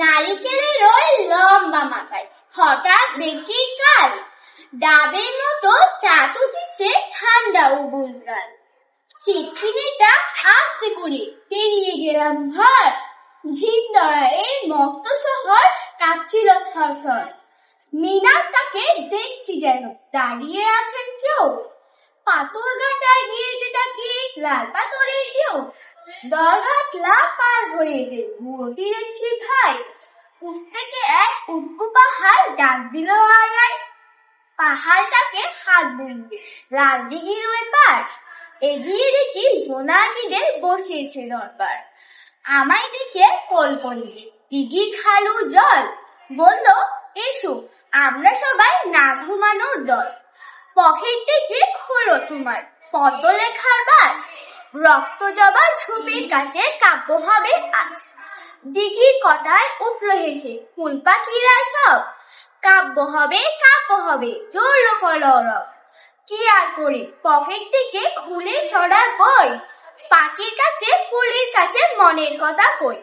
নারিকেলের ওই লম্বা মাথায়, হঠাৎ দেখি কাল। ডাবের মতো চাঁদ উঠেছে ঠান্ডা উবুল গাল চিটকিনিটা আস্তে করে পেরিয়ে গেলাম ঘর ঝিম ধরা এই মস্ত শহর কাঁপছিল থরথর। মিনার তাকে দেখছি যেন দাঁড়িয়ে আছেন কেউ। পাথর গিয়ে যেটা কি লাল পাথরের কেউ এক পাহাড় ডাক দিল পাহাড়টাকে হাত লাল দিঘির ওই পার, এগিয়ে দেখি জোনাকিদের বসিয়েছে দরবার। আমায় দেখে কোল করলে দিঘি খালু জল, বলল, এসো, আমরা সবাই না ঘুমানোর দল। পকেট থেকে খোলো তোমার ফটো লেখার বাজ। রক্ত জবা ছবির কাছে কাব্য হবে আজ। দিঘি কটায় উঠল হেসে, ফুল পাখিরা সব, কাব্য হবে কাব্য হবে, জোর কলরব কি আর করি? পকেট থেকে খুলে ছড়া বই, পাখির কাছে, ফুলের কাছে মনের কথা কই.